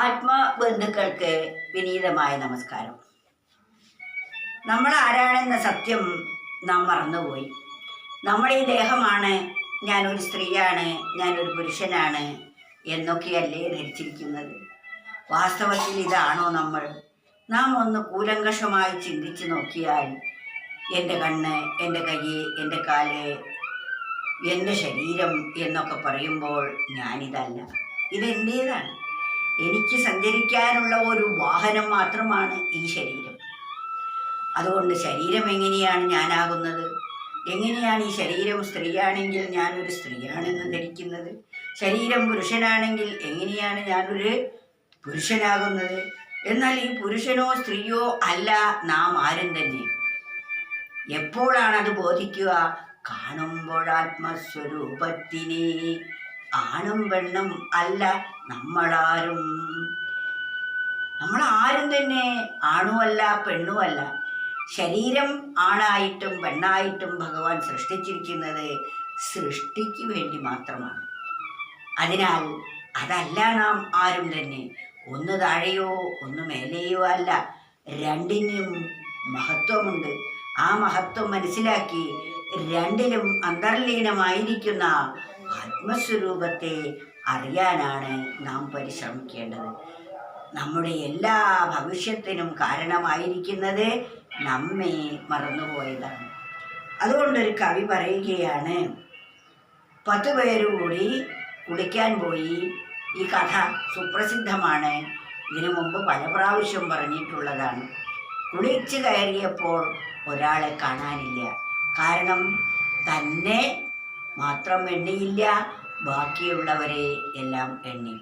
ആത്മബന്ധുക്കൾക്ക് വിനീതമായ നമസ്കാരം. നമ്മൾ ആരാണെന്ന സത്യം നാം മറന്നുപോയി. നമ്മുടെ ഈ ദേഹമാണ് ഞാനൊരു സ്ത്രീയാണ് ഞാനൊരു പുരുഷനാണ് എന്നൊക്കെയല്ലേ ധരിച്ചിരിക്കുന്നത്. വാസ്തവത്തിൽ ഇതാണോ നമ്മൾ? നാം ഒന്ന് കൂലങ്കഷമായി ചിന്തിച്ചു നോക്കിയാൽ എന്റെ കണ്ണ് എന്റെ കൈ എന്റെ കാൽ എന്റെ ശരീരം എന്നൊക്കെ പറയുമ്പോൾ ഞാനിതല്ല. ഇതെന്റേതാണ് എനിക്ക് സഞ്ചരിക്കാനുള്ള ഒരു വാഹനം മാത്രമാണ് ഈ ശരീരം. അതുകൊണ്ട് ശരീരം എങ്ങനെയാണ് ഞാനാകുന്നത്? എങ്ങനെയാണ് ഈ ശരീരം സ്ത്രീയാണെങ്കിൽ ഞാനൊരു സ്ത്രീയാണെന്ന് ധരിക്കുന്നത്? ശരീരം പുരുഷനാണെങ്കിൽ എങ്ങനെയാണ് ഞാനൊരു പുരുഷനാകുന്നത്? എന്നാൽ ഈ പുരുഷനോ സ്ത്രീയോ അല്ല നാം ആരും തന്നെ. എപ്പോഴാണ് അത് ബോധിക്കുക? കാണുമ്പോൾ ആത്മസ്വരൂപത്തിനെ ആണും പെണ്ണും അല്ല നമ്മളാരും. നമ്മൾ ആരും തന്നെ ആണുമല്ല പെണ്ണുമല്ല. ശരീരം ആണായിട്ടും പെണ്ണായിട്ടും ഭഗവാൻ സൃഷ്ടിച്ചിരിക്കുന്നത് സൃഷ്ടിക്ക് വേണ്ടി മാത്രമാണ്. അതിനാൽ അതല്ല നാം ആരും തന്നെ. ഒന്ന് താഴെയോ ഒന്ന് മേലെയോ അല്ല. രണ്ടിനും മഹത്വമുണ്ട്. ആ മഹത്വം മനസ്സിലാക്കി രണ്ടിലും അന്തർലീനമായിരിക്കുന്ന ആത്മസ്വരൂപത്തെ അറിയാനാണ് നാം പരിശ്രമിക്കേണ്ടത്. നമ്മുടെ എല്ലാ ഭവിഷ്യത്തിനും കാരണമായിരിക്കുന്നത് നമ്മെ മറന്നുപോയതാണ്. അതുകൊണ്ടൊരു കവി പറയുകയാണ് പത്ത് പേരുകൂടി കുളിക്കാൻ പോയി. ഈ കഥ സുപ്രസിദ്ധമാണ്. ഇതിനു മുമ്പ് പല പ്രാവശ്യം പറഞ്ഞിട്ടുള്ളതാണ്. കുളിച്ച് കയറിയപ്പോൾ ഒരാളെ കാണാനില്ല. കാരണം തന്നെ മാത്രം എണ്ണിയില്ല ബാക്കിയുള്ളവരെ എല്ലാം എണ്ണി.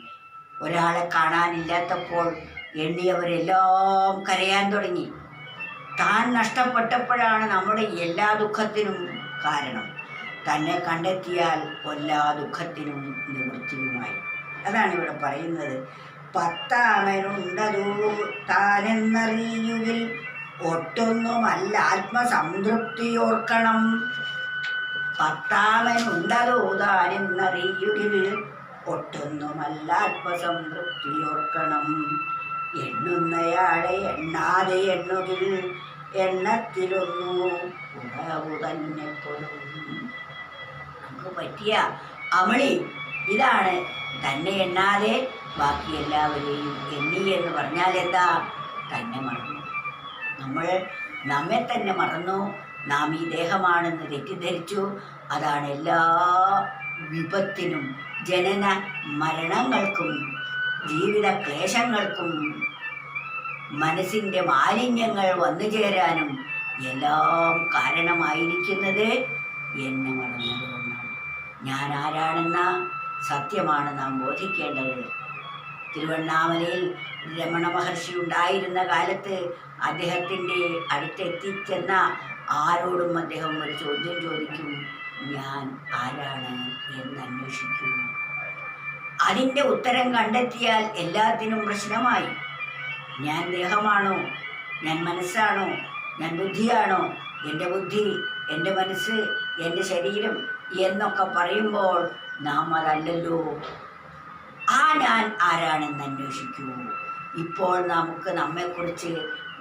ഒരാളെ കാണാനില്ലാത്തപ്പോൾ എണ്ണിയവരെല്ലാം കരയാൻ തുടങ്ങി. താൻ നഷ്ടപ്പെട്ടപ്പോഴാണ് നമ്മുടെ എല്ലാ ദുഃഖത്തിനും കാരണം. തന്നെ കണ്ടെത്തിയാൽ എല്ലാ ദുഃഖത്തിനും നിവൃത്തിയുമായി. അതാണ് ഇവിടെ പറയുന്നത്. പത്താമനുണ്ടതോ താനെന്നറിയുകിൽ ഒട്ടൊന്നുമല്ല. ആത്മസംതൃപ്തി താനെന്നറിയുകിൽ ഒട്ടൊന്നുമല്ല ആത്മസംതൃപ്തി ഓർക്കണം എണ്ണുന്നയാളെ എണ്ണാതെ എണ്ണുകിൽ എണ്ണത്തിലൊന്നു ഉടവു തന്നെ നമുക്ക് പറ്റിയ അമളി ഇതാണ്. തന്നെ എണ്ണാതെ ബാക്കി എല്ലാവരെയും എണ്ണി എന്ന് പറഞ്ഞാൽ എന്താ തന്നെ മറന്നു. നമ്മൾ നമ്മെ തന്നെ മറന്നു. നാം ഈ ദേഹമാണെന്ന് തെറ്റിദ്ധരിച്ചു. അതാണ് എല്ലാ വിപത്തിനും ജനന മരണങ്ങൾക്കും ജീവിത ക്ലേശങ്ങൾക്കും മനസ്സിന്റെ മാലിന്യങ്ങൾ വന്നു ചേരാനും എല്ലാം കാരണമായിരിക്കുന്നത് എന്നെ മറന്നതുകൊണ്ടാണ് ഞാൻ ആരാണെന്ന സത്യമാണ് നാം ബോധിക്കേണ്ടത്. തിരുവണ്ണാമലയിൽ രമണ മഹർഷി ഉണ്ടായിരുന്ന കാലത്ത് അദ്ദേഹത്തിന്റെ അടുത്തെത്തിച്ചെന്ന ആരോടും അദ്ദേഹം ഒരു ചോദ്യം ചോദിക്കും ഞാൻ ആരാണ്? എന്ന് അന്വേഷിക്കും. അതിന്റെ ഉത്തരം കണ്ടെത്തിയാൽ എല്ലാത്തിനും പ്രശ്നമായി. ഞാൻ ദേഹമാണോ? ഞാൻ മനസ്സാണോ? ഞാൻ ബുദ്ധിയാണോ? എന്റെ ബുദ്ധി എന്റെ മനസ്സ് എന്റെ ശരീരം എന്നൊക്കെ പറയുമ്പോൾ നാം അതല്ലല്ലോ. ആ ഞാൻ ആരാണെന്ന് അന്വേഷിക്കൂ. ഇപ്പോൾ നമുക്ക് നമ്മെക്കുറിച്ച്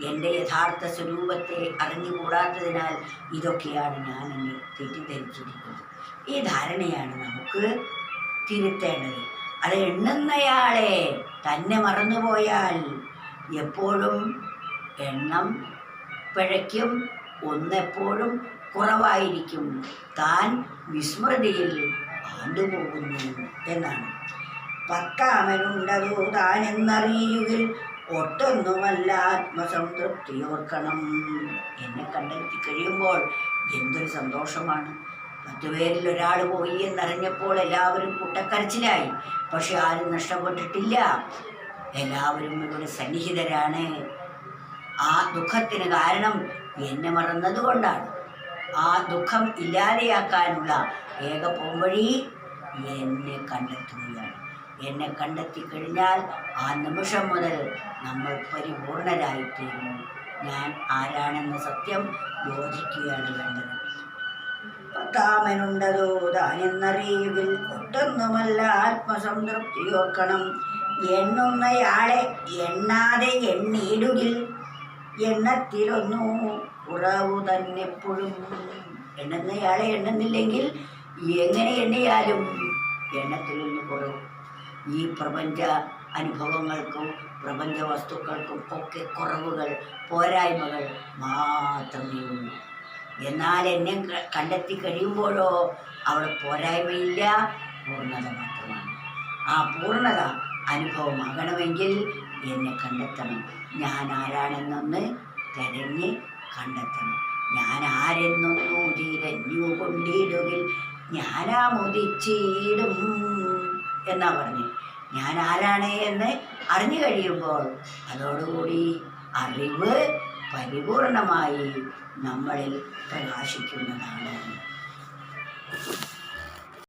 എന്റെ യഥാർത്ഥ സ്വരൂപത്തെ അറിഞ്ഞുകൂടാത്തതിനാൽ ഇതൊക്കെയാണ് ഞാൻ എന്നെ തെറ്റിദ്ധരിച്ചിരിക്കുന്നത്. ഈ ധാരണയാണ് നമുക്ക് തിരുത്തേണ്ടത്. അത് എണ്ണുന്നയാളെ തന്നെ മറന്നുപോയാൽ എപ്പോഴും എണ്ണം പിഴയ്ക്കും ഒന്നെപ്പോഴും കുറവായിരിക്കും. താൻ വിസ്മൃതിയിൽ ആണ്ടുപോകുന്നു എന്നാണ്. പത്താമനുണ്ടതോ താനെന്നറിയുകിൽ ഒട്ടൊന്നുമല്ല ആത്മസംതൃപ്തി ഓർക്കണം എന്നെ കണ്ടെത്തി കഴിയുമ്പോൾ എന്തൊരു സന്തോഷമാണ്. പത്തു പേരിൽ ഒരാൾ പോയി എന്നറിഞ്ഞപ്പോൾ എല്ലാവരും കൂട്ടക്കരച്ചിലായി. പക്ഷെ ആരും നഷ്ടപ്പെട്ടിട്ടില്ല. എല്ലാവരും ഇവിടെ സന്നിഹിതരാണ്. ആ ദുഃഖത്തിന് കാരണം എന്നെ മറന്നതുകൊണ്ടാണ് ആ ദുഃഖം ഇല്ലാതെയാക്കാനുള്ള ഏക പോംവഴി എന്നെ കണ്ടെത്തുകയാണ്. എന്നെ കണ്ടെത്തി കഴിഞ്ഞാൽ ആ നിമിഷം മുതൽ നമ്മൾ പരിപൂർണരായിത്തീരുന്നു. ഞാൻ ആരാണെന്ന സത്യം ബോധിക്കുകയാണ് വേണ്ടത്. പത്താമനുണ്ടതോ താനെന്നറിയുകിൽ ഒട്ടൊന്നുമല്ല ആത്മസംതൃപ്തി ഓർക്കണം എണ്ണുന്നയാളെ എണ്ണാതെ എണ്ണിയിടുകിൽ എണ്ണത്തിലൊന്നു കുറവു തന്നെപ്പോഴും. എണ്ണുന്നയാളെ എണ്ണുന്നില്ലെങ്കിൽ എങ്ങനെ എണ്ണിയാലും എണ്ണത്തിലൊന്ന് കുറവ്. ഈ പ്രപഞ്ച അനുഭവങ്ങൾക്കും പ്രപഞ്ച വസ്തുക്കൾക്കും ഒക്കെ കുറവുകൾ പോരായ്മകൾ മാത്രമേ ഉള്ളൂ. എന്നാൽ എന്നെ കണ്ടെത്തി കഴിയുമ്പോഴോ അവിടെ പോരായ്മയില്ല പൂർണത മാത്രമാണ്. ആ പൂർണത അനുഭവമാകണമെങ്കിൽ എന്നെ കണ്ടെത്തണം. ഞാൻ ആരാണെന്നൊന്ന് തിരഞ്ഞ് കണ്ടെത്തണം. ഞാൻ ആരെന്നൊന്നു തിരഞ്ഞു കൊണ്ടിടുകിൽ ഞാനാ മുതിച്ചിടും. എന്നാ പറഞ്ഞു? ഞാൻ ആരാണ് എന്ന് അറിഞ്ഞു കഴിയുമ്പോൾ അതോടുകൂടി അറിവ് പരിപൂർണമായി നമ്മളിൽ പ്രകാശിക്കുന്നതാണ്.